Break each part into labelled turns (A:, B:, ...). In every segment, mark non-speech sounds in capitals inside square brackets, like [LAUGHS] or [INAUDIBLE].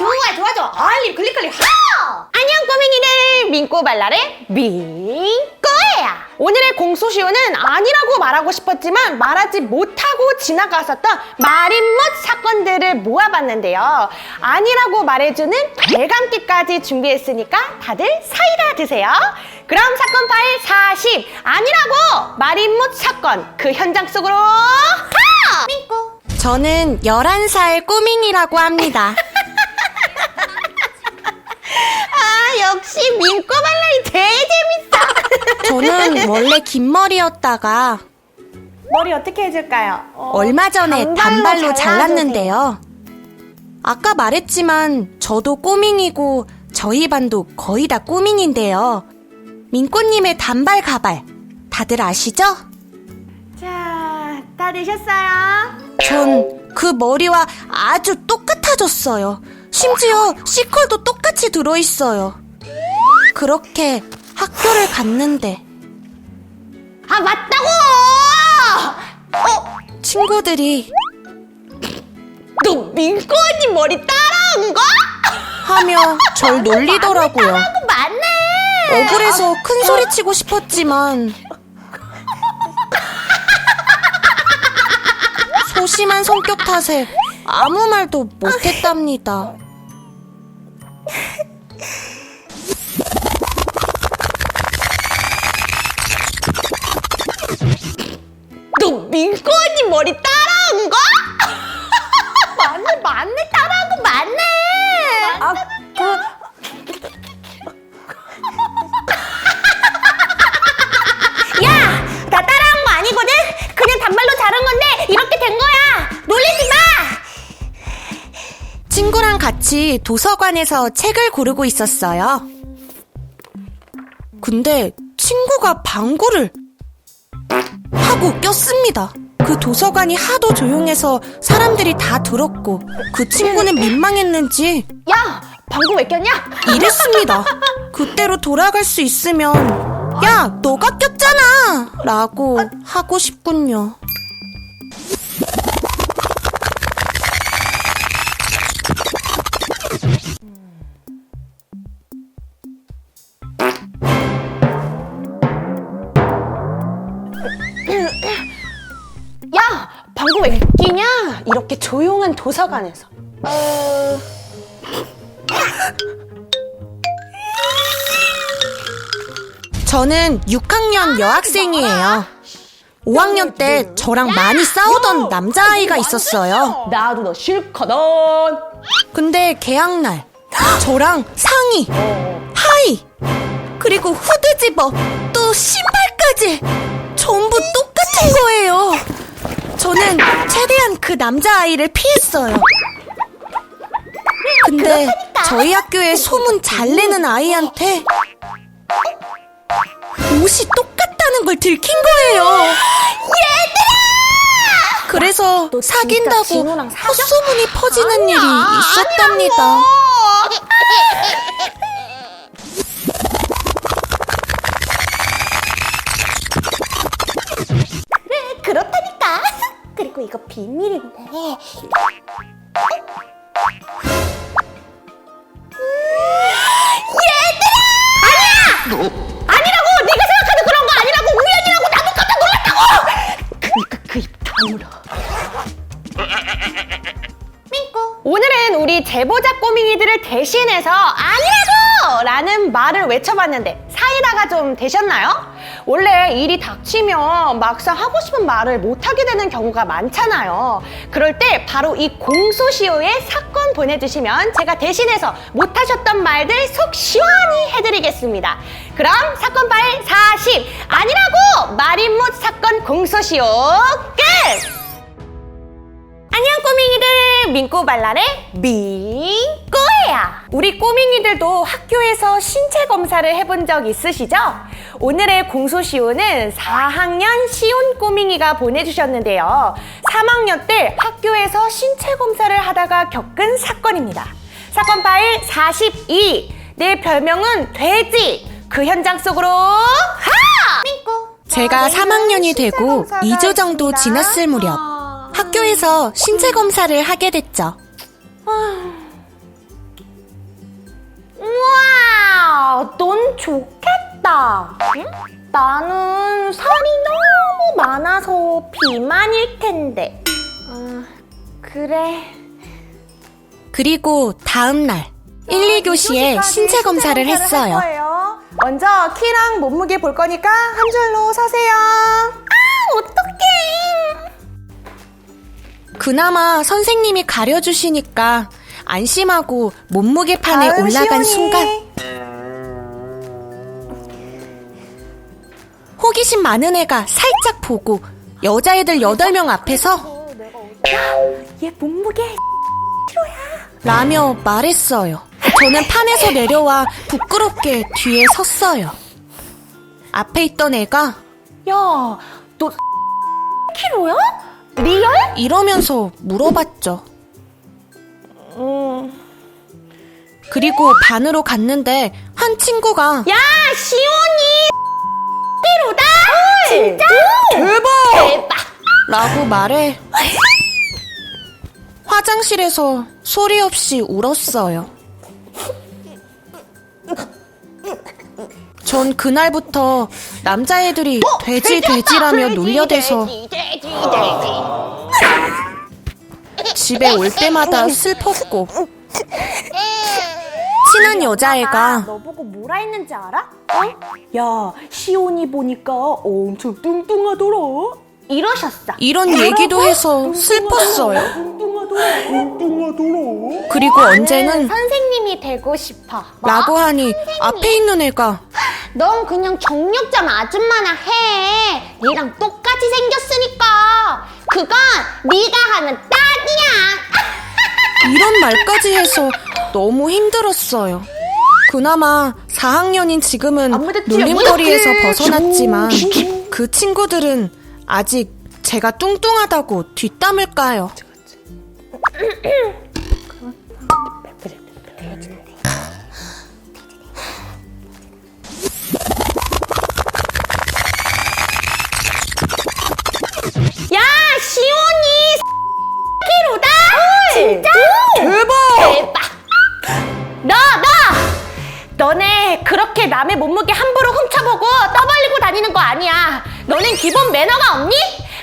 A: 좋아 좋아 좋아 알림 클릭 클릭. 하 안녕 꼬맹이들. 민꼬발랄의 민꼬예요 오늘의 공소시효는 아니라고 말하고 싶었지만 말하지 못하고 지나갔었던 말인못 사건들을 모아봤는데요. 아니라고 말해주는 대감기까지 준비했으니까 다들 사이다 드세요. 그럼 사건 파일 40 아니라고 말인못 사건. 그 현장 속으로 하 민꼬
B: 저는 11살 꼬밍이라고 합니다.
A: 아 역시 민꼬 발랄이 제일 재밌어 [LAUGHS]
B: 저는 원래 긴 머리였다가
A: 머리 어떻게 해줄까요? 어,
B: 얼마 전에
A: 단발로.
B: 잘랐는데요. 아까 말했지만 저도 꼬밍이고 저희 반도 거의 다 꼬밍인데요. 민꼬님의 단발 가발 다들 아시죠?
A: 자, 다 되셨어요?
B: 전 그 머리와 아주 똑같아졌어요. 심지어 C컬도 똑같이 들어있어요. 그렇게 학교를 갔는데
A: 아, 맞다고! 어,
B: 친구들이
A: 너 민꼬 언니 머리 따라온 거?
B: 하며 절 놀리더라고요.
A: 어, 맞네!
B: 억울해서 큰 소리 치고 싶었지만 소심한 성격 탓에 아무 말도 못했답니다.
A: 민꼬 언니 머리 따라온 거? [LAUGHS] 맞네, 맞네, 따라온 거 맞네! 아, 그... [LAUGHS] 야! 나 따라한 거 아니거든? 그냥 단발로 자른 건데 이렇게 된 거야! 놀리지 마!
B: 친구랑 같이 도서관에서 책을 고르고 있었어요. 근데 친구가 방구를 하고 꼈습니다. 그 도서관이 하도 조용해서 사람들이 다 들었고 그 친구는 민망했는지
A: 야! 방구 왜 꼈냐?
B: 이랬습니다. [LAUGHS] 그때로 돌아갈 수 있으면 야 너가 꼈잖아 라고 하고 싶군요.
A: 한 도서관에서. 어...
B: 저는 6학년 여학생이에요. 5학년 때 저랑 많이 싸우던 남자아이가 있었어요.
A: 나도 너 싫거든.
B: 근데 개학날 저랑 상의, 하의, 그리고 후드 집어, 또 신발까지 전부 똑같은 거예요. 저는 최대한 그 남자아이를 피했어요. 근데 저희 학교에 소문 잘 내는 아이한테 옷이 똑같다는 걸 들킨 거예요. 그래서 사귄다고? 헛소문이 퍼지는 일이 있었답니다.
A: 비밀인데. 얘들아! 아니야! 아니라고! 네가 생각하는 그런 거 아니라고! 우연이라고! 나도 깜짝 놀랐다고! 그니까 그 입 다물어. 민꼬. 오늘은 우리 제보자 꼬밍이들을 대신해서 아니라고! 라는 말을 외쳐봤는데 사이다가 좀 되셨나요? 원래 일이 닥치면 막상 하고 싶은 말을 못하게 되는 경우가 많잖아요. 그럴 때 바로 이 공소시효의 사건 보내주시면 제가 대신해서 못하셨던 말들 속 시원히 해드리겠습니다. 그럼 사건 파일 40 아니라고 말인못 사건 공소시효 끝! 안녕 꼬밍이들. 민꼬 발랄의 민꼬예요 우리 꼬밍이들도 학교에서 신체 검사를 해본 적 있으시죠? 오늘의 공소시효는 4학년 시온 꼬밍이가 보내주셨는데요. 3학년 때 학교에서 신체 검사를 하다가 겪은 사건입니다. 사건 파일 42 내 별명은 돼지. 그 현장 속으로 하! 민꼬
B: 제가 3학년이 되고 2주 정도 지났을 무렵 학교에서 신체 검사를 하게 됐죠.
A: 우와, 넌 좋겠다. 응? 나는 살이 너무 많아서 비만일 텐데. 음, 그래.
B: 그리고 다음 날 아, 1, 2교시에 신체 검사를 했어요.
A: 먼저 키랑 몸무게 볼 거니까 한 줄로 서세요. 아,
B: 그나마 선생님이 가려주시니까 안심하고 몸무게판에
A: 다음
B: 올라간
A: 시온이.
B: 순간 호기심 많은 애가 살짝 보고 여자애들 8명 앞에서
A: 얘 몸무게
B: 라며 말했어요. 저는 판에서 내려와 부끄럽게 뒤에 섰어요. 앞에 있던 애가
A: 야, 너 키로야? 리얼?
B: 이러면서 물어봤죠.
A: 음.
B: 그리고 반으로 갔는데 한 친구가
A: 야, 시온이 키로다? 진짜? 대박! 대박!
B: 라고 말해 화장실에서 소리 없이 울었어요. 전 그날부터 남자애들이 돼지 돼지라며 놀려대서. 집에 올 때마다 슬펐고 친한 여자애가
A: 너 보고 뭐라 했는지 알아? 어? 야, 시온이 보니까 엄청 뚱뚱하더라. 이러셨어.
B: 이런 얘기도 해서 슬펐어요. 그리고 언제는
A: 선생님이 되고 싶어.
B: 라고 하니 앞에 있는 애가
A: 넌 그냥 정육점 아줌마나 해. 얘랑 똑같이 생겼으니까. 그건 네가 하는 딱이야. [LAUGHS]
B: 이런 말까지 해서 너무 힘들었어요. 그나마 4학년인 지금은
A: 아무데도
B: 놀림거리에서 벗어났지만 그 친구들은 아직 제가 뚱뚱하다고 뒷담을 까요.
A: 야, 시온이 [LAUGHS] 키로다. 진짜? 대박. 대박. 너, 너. 너네 그렇게 남의 몸무게 함부로 훔쳐보고 떠벌리고 다니는 거 아니야. 너넨 기본 매너가 없니?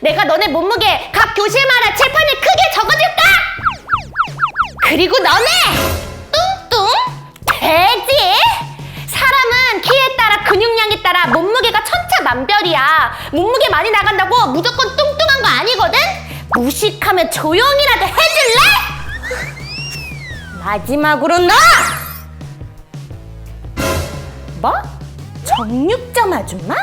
A: 내가 너네 몸무게 각 교실마다 칠판에 크게 적어줄까? 그리고 너네 뚱뚱 돼지 사람은 키에 따라 근육량에 따라 몸무게가 천차만별이야 몸무게 많이 나간다고 무조건 뚱뚱한 거 아니거든 무식하면 조용히라도 해줄래? 마지막으로 너 뭐? 정육점 아줌마?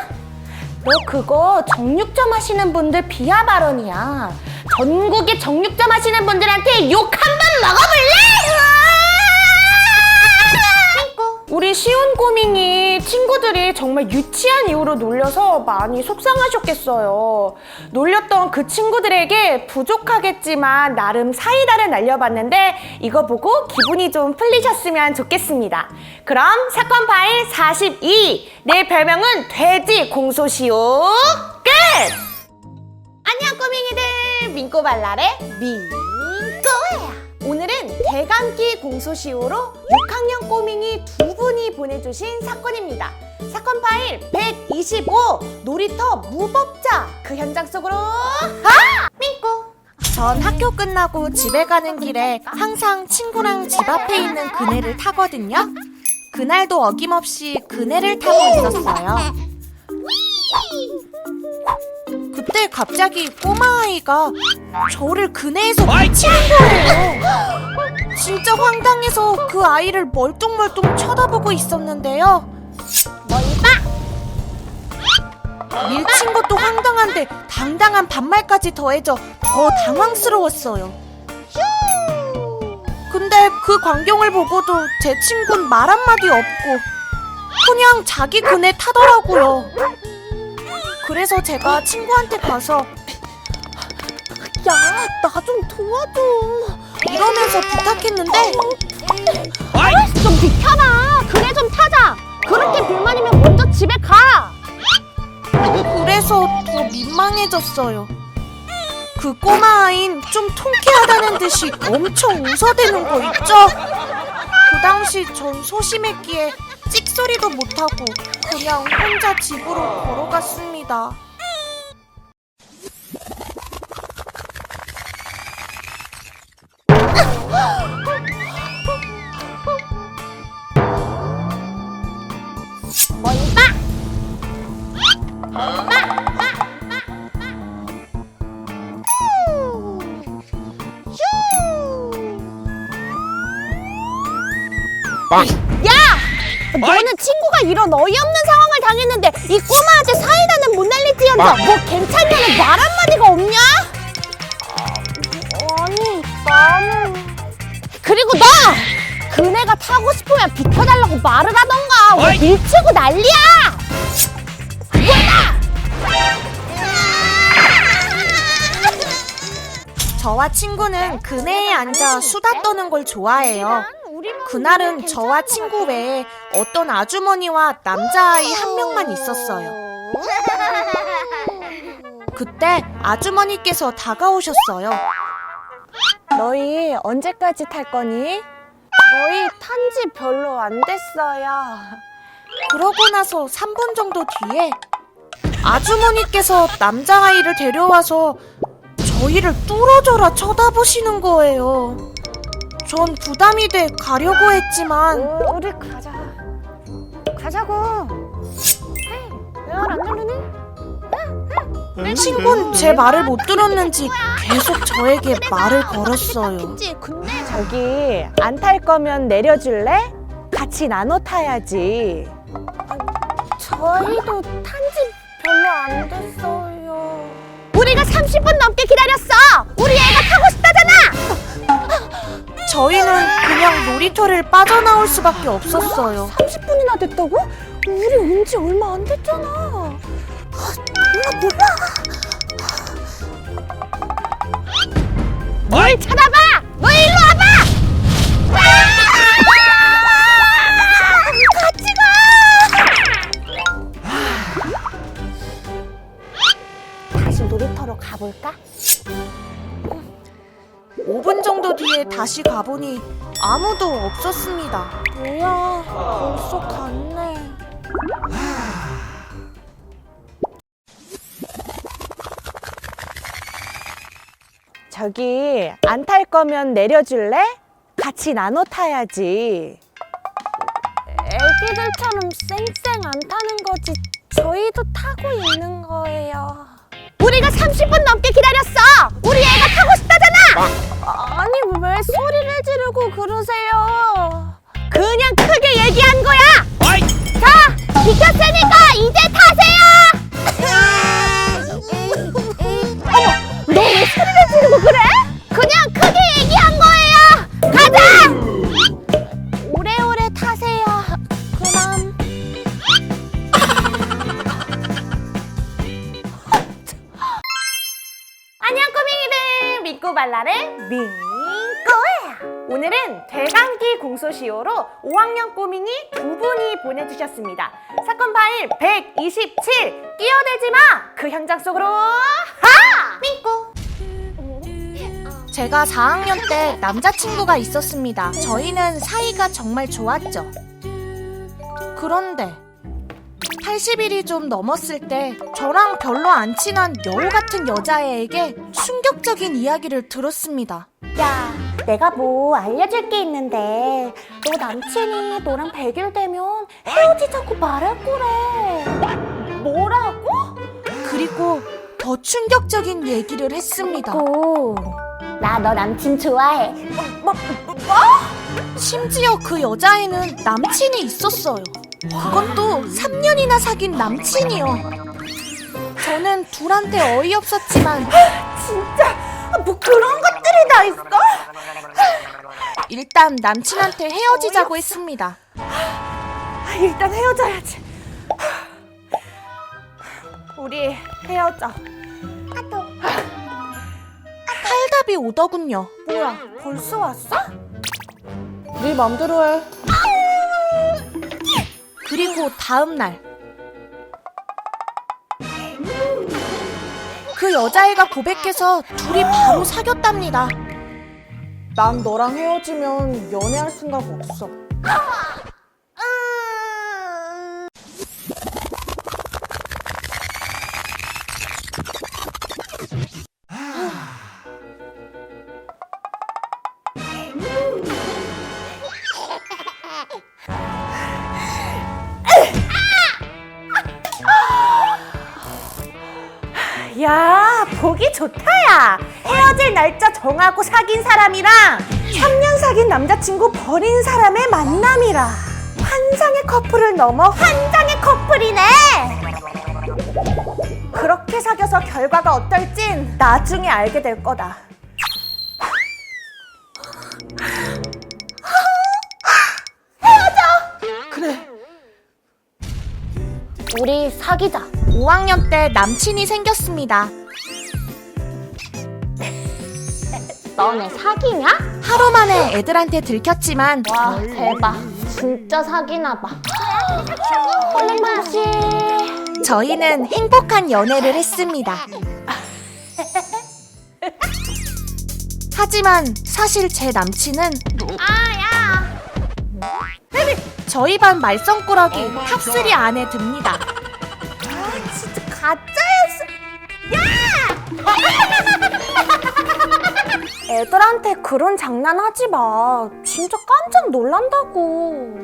A: 너 그거 정육점 하시는 분들 비하 발언이야. 전국의 정육점 하시는 분들한테 욕 한 번 먹어볼래? 우리 시온 꼬밍이 친구들이 정말 유치한 이유로 놀려서 많이 속상하셨겠어요. 놀렸던 그 친구들에게 부족하겠지만 나름 사이다를 날려봤는데 이거 보고 기분이 좀 풀리셨으면 좋겠습니다. 그럼 사건 파일 42. 내 별명은 돼지 공소시효 끝! 안녕 꼬밍이들 민꼬발랄의 민꼬야 오늘은 대감기 공소시효로 6학년 꼬밍이 두 분이 보내주신 사건입니다 사건 파일 125 놀이터 무법자 그 현장 속으로 아! 민꼬
B: 전 학교 끝나고 집에 가는 길에 항상 친구랑 집 앞에 있는 그네를 타거든요. 그날도 어김없이 그네를 타고 있었어요. 그때 갑자기 꼬마 아이가 저를 그네에서 미치는 거예요. 진짜 황당해서 그 아이를 멀뚱멀뚱 쳐다보고 있었는데요. 밀친 것도 황당한데 당당한 반말까지 더해져 더 당황스러웠어요. 근데 그 광경을 보고도 제 친구는 말 한마디 없고 그냥 자기 그네 타더라고요. 그래서 제가 친구한테 가서
A: 야 나 좀 도와줘.
B: 이러면서 부탁했는데.
A: 좀 비켜라 그래 좀 타자. 그렇게 불만이면 먼저 집에 가.
B: 그래서 더 민망해졌어요. 그 꼬마 아인 좀 통쾌하다는 듯이 엄청 웃어대는 거 있죠? 그 당시 전 소심했기에 찍소리도 못하고 그냥 혼자 집으로 걸어갔습니다.
A: 야! 이런 어이없는 상황을 당했는데 이 꼬마한테 사이다는 못 날릴지언정 뭐 괜찮냐는 말 한마디가 없냐? 아니 나는 그리고 너! 그네가 타고 싶으면 비켜달라고 말을 하던가 왜 밀치고 난리야!
B: 저와 친구는 그네에 앉아 수다 떠는 걸 좋아해요. 그날은 저와 친구 외에 어떤 아주머니와 남자아이 한 명만 있었어요. [LAUGHS] 그때 아주머니께서 다가오셨어요.
A: 너희 언제까지 탈 거니? 저희 탄 지 별로 안 됐어요.
B: 그러고 나서 3분 정도 뒤에 아주머니께서 남자아이를 데려와서 저희를 뚫어져라 쳐다보시는 거예요. 전 부담이 돼 가려고 했지만
A: 어, 우리 가자. 가자고. 왜말안 누르니?
B: 친구는 제 말을 못 들었는지 계속 저에게 말을 걸었어요.
A: 저기 안 탈 거면 내려줄래? 같이 나눠 타야지. 저희도 탄지 별로 안 됐어요. 우리가 30분 넘
B: 놀이터를 빠져나올 수밖에 없었어요.
A: 30분이나 됐다고? 우리 온 지 얼마 안 됐잖아. 아, 몰라 몰라. 뭘 쳐다봐? 너 일로 와봐. 아! 같이 가. 다시 놀이터로 가볼까?
B: 5분 정도 뒤에 다시 가보니 아무도 없었습니다.
A: 뭐야, 벌써 갔네. 저기 안 탈 거면 내려줄래? 같이 나눠 타야지. 애기들처럼 쌩쌩 안 타는 거지. 저희도 타고 있는 거예요. 우리가 30분 넘게 기다렸어. 우리 애가 타고 싶다잖아. 아니 왜 소리를 지르고 그러세요? 그냥 크게 얘기한 거야. 자, 비켰으니까 이제 타세요. 공소시효로 5학년 꼬밍이 두 분이 보내주셨습니다 사건 파일 127 끼어들지 마 그 현장 속으로 하! 민꼬
B: 제가 4학년 때 남자친구가 있었습니다. 저희는 사이가 정말 좋았죠. 그런데 80일이 좀 넘었을 때 저랑 별로 안 친한 여우 같은 여자애에게 충격적인 이야기를 들었습니다.
A: 야 내가 뭐 알려줄 게 있는데 너 남친이 너랑 100일 되면 헤어지자고 말할 거래 뭐라고?
B: 그리고 더 충격적인 얘기를 했습니다.
A: 나 너 남친 좋아해 뭐?
B: 심지어 그 여자애는 남친이 있었어요. 그것도 3년이나 사귄 남친이요. 저는 둘한테 어이없었지만
A: 진짜 뭐 그런 것들이 다 있어?
B: 일단 남친한테 헤어지자고 했습니다.
A: 아, 일단 헤어져야지. 우리 헤어져.
B: 탈답이 오더군요.
A: 뭐야, 벌써 왔어?
B: 네 맘대로 해. 그리고 다음 날. 그 여자애가 고백해서 둘이 바로 사귀었답니다.
C: 난 너랑 헤어지면 연애할 생각 없어.
A: 정하고 사귄 사람이랑 3년 사귄 남자친구 버린 사람의 만남이라. 환상의 커플을 넘어 환장의 커플이네. 그렇게 사귀어서 결과가 어떨진 나중에 알게 될 거다.
C: 그래.
A: 우리 사귀자.
B: 5학년 때 남친이 생겼습니다.
A: 너네 사귀냐?
B: 하루 만에 애들한테 들켰지만
A: 와 대박. 진짜 사귀나 봐. 얼른 마시.
B: 저희는 행복한 연애를 했습니다. 하지만 사실 제 남친은
A: 아야.
B: 저희 반 말썽꾸러기 탑3 안에 듭니다.
A: 아 진짜 가짜였어. 야! 애들한테 그런 장난 하지 마. 진짜 깜짝 놀란다고.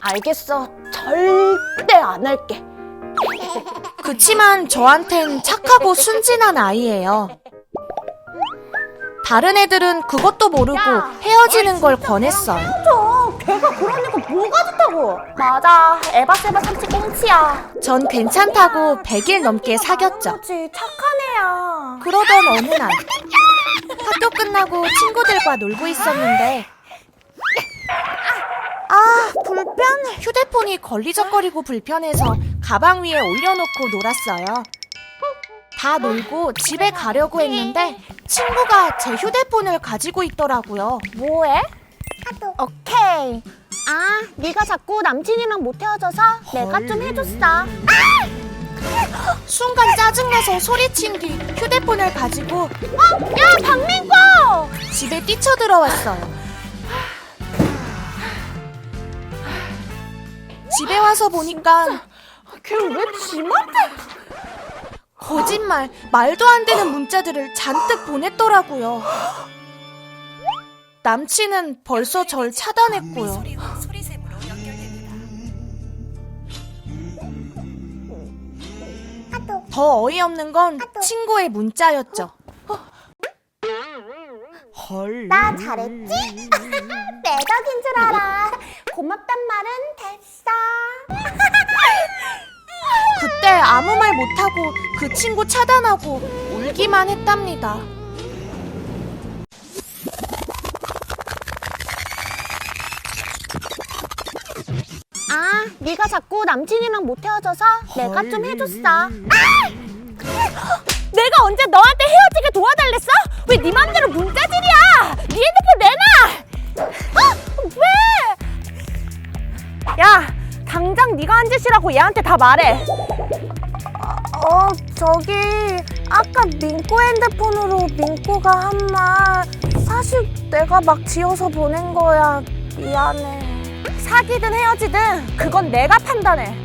A: 알겠어. 절대 안 할게. [LAUGHS]
B: 그치만 저한텐 착하고 순진한 아이예요. 다른 애들은 그것도 모르고
A: 야.
B: 헤어지는 걸 권했어요.
A: 저 걔가 그러니까 뭐가 좋다고. 맞아. 에바세바 삼치 꽁치야.
B: 전 괜찮다고 100일 넘게 사귀었죠.
A: 그치 착한 애야.
B: 그러던 어느 날 학교 끝나고 친구들과 놀고 있었는데 아 불편해 휴대폰이 걸리적거리고 불편해서 가방 위에 올려놓고 놀았어요 다 놀고 집에 가려고 했는데 친구가 제 휴대폰을 가지고 있더라고요
A: 뭐해? 오케이. 아, 네가 자꾸 남친이랑 못 헤어져서 내가 좀 해줬어.
B: 순간 짜증나서 소리친 뒤 휴대폰을 가지고
A: 야, 박민구!
B: 집에 뛰쳐들어왔어요 집에 와서 보니까
A: 걔왜 지맘대?
B: 거짓말, 말도 안 되는 문자들을 잔뜩 보냈더라고요. 남친은 벌써 절 차단했고요. 더 어이없는 건 친구의 문자였죠.
C: 헐.
A: 나 잘했지? [LAUGHS] 내 덕인 줄 알아. 고맙단 말은 됐어.
B: 그때 아무 말 못하고 그 친구 차단하고 울기만 했답니다.
A: 네가 자꾸 남친이랑 못 헤어져서 내가 좀 해줬어. 아! [GASPS] 내가 언제 너한테 헤어지게 도와달랬어? 왜 네 맘대로 문자질이야? 네 핸드폰 내놔! 아, 왜? 야, 당장 네가 한 짓이라고 얘한테 다 말해. 어, 저기 아까 민꼬 핸드폰으로 민꼬가 한 말 사실 내가 막 지어서 보낸 거야. 미안해. 사귀든 헤어지든 그건 내가 판단해.